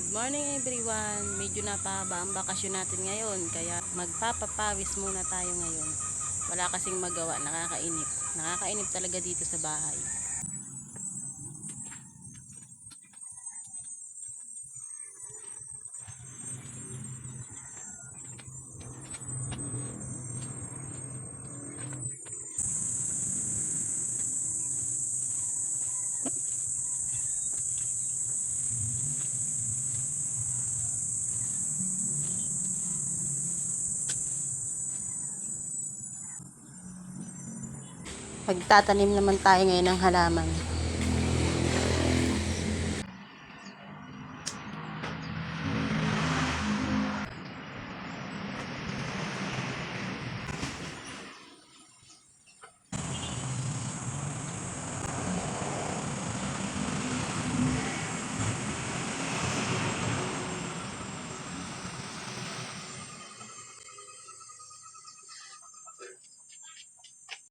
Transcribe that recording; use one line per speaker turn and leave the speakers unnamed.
Good morning everyone. Medyo napahaba ang bakasyon natin ngayon kaya magpapapawis muna tayo ngayon. Wala kasing magawa, nakakainip. Nakakainip talaga dito sa bahay. Pagtatanim naman tayo ngayon ng halaman.